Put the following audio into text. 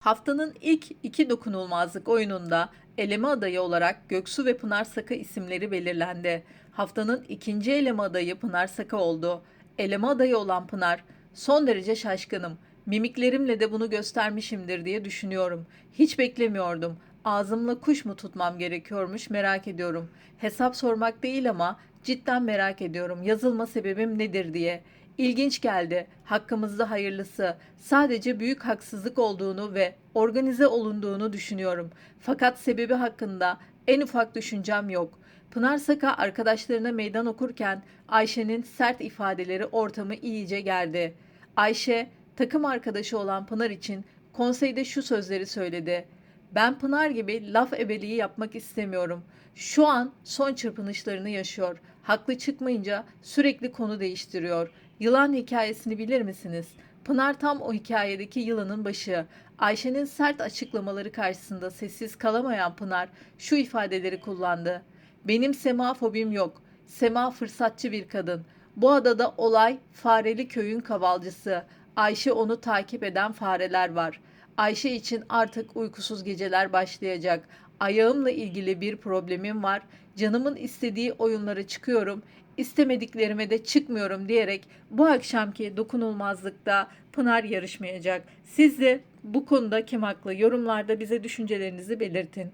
Haftanın ilk iki dokunulmazlık oyununda eleme adayı olarak Göksu ve Pınar Saka isimleri belirlendi. Haftanın ikinci eleme adayı Pınar Saka oldu. Eleme adayı olan Pınar, son derece şaşkınım. Mimiklerimle de bunu göstermişimdir diye düşünüyorum. Hiç beklemiyordum. Ağzımla kuş mu tutmam gerekiyormuş merak ediyorum. Hesap sormak değil ama cidden merak ediyorum. Yazılma sebebim nedir diye. İlginç geldi. Hakkımızda hayırlısı. Sadece büyük haksızlık olduğunu ve organize olunduğunu düşünüyorum. Fakat sebebi hakkında en ufak düşüncem yok. Pınar Saka arkadaşlarına meydan okurken Ayşe'nin sert ifadeleri ortamı iyice gerdi. Ayşe, takım arkadaşı olan Pınar için konseyde şu sözleri söyledi. Ben Pınar gibi laf ebeliği yapmak istemiyorum. Şu an son çırpınışlarını yaşıyor. Haklı çıkmayınca sürekli konu değiştiriyor. Yılan hikayesini bilir misiniz? Pınar tam o hikayedeki yılanın başı. Ayşe'nin sert açıklamaları karşısında sessiz kalamayan Pınar şu ifadeleri kullandı. Benim sema fobim yok. Sema fırsatçı bir kadın. Bu adada olay Fareli köyün kavalcısı. Ayşe onu takip eden fareler var. Ayşe için artık uykusuz geceler başlayacak. Ayağımla ilgili bir problemim var. Canımın istediği oyunlara çıkıyorum. istemediklerime de çıkmıyorum diyerek bu akşamki dokunulmazlıkta Pınar yarışmayacak. Siz de bu konuda kim haklı yorumlarda bize düşüncelerinizi belirtin.